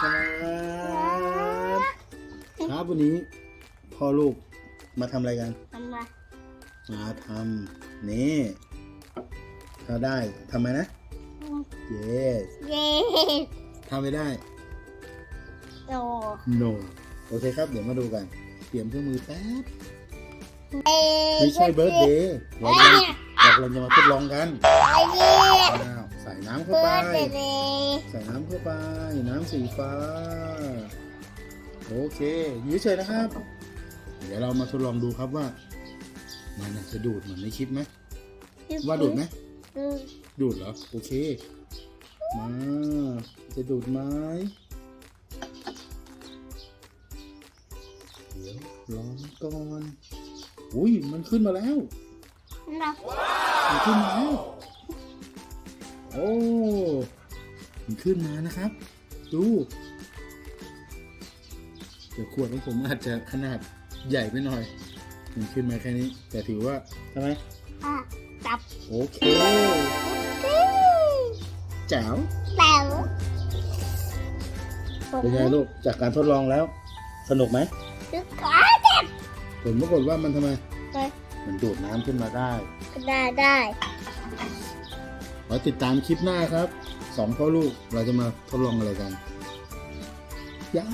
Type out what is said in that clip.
ครับครับวันนี้พ่อลูกมาทำอะไรกันทำมามาทำนี่ถ้าได้ทำไหมนะ yes เย้ทำไม่ได้โอ้ no โอเคครับ เดี๋ยวมาดูกัน เตรียมเครื่องมือแป๊บ เอ้ไม่ใช่เบิร์ดเดย์เราจะเรากำลังจะมาทดลองกันไอ้เย้อ้าวใส่น้ำเข้าเบิไปร์ดเดย์ ใส่น้ำเข้าไป น้ำสีฟ้า โอเคอยู่เฉยๆนะครับ เดี๋ยวเรามาทดลองดูครับว่า มันน่ะจะดูดเหมือนในคลิปไหมว่าดูดไหมอืมดูดเหรอ โอเค มา จะดูดไหมเดี๋ยวรอมันก่อน อุ้ยมันขึ้นมาแล้วนะมันขึ้นมาแล้ว มันขึ้นมานะครับ ดูแต่ขวดของผมอาจจะขนาดใหญ่ไปหน่อย มันขึ้นมาแค่นี้ แต่ถือว่าใช่ไหมอะจับโอเคแจ๋วแป๋วผมเป็นไงลูกจากการทดลองแล้ว สนุกไหมลึกขาเจ็บผลปรากฏว่ามันทำไมเลยมันดูดน้ำขึ้นมาได้ ได้ได้ ไว้ติดตามคลิปหน้าครับสองพ่อลูกเราจะมาทดลองอะไรกันย้า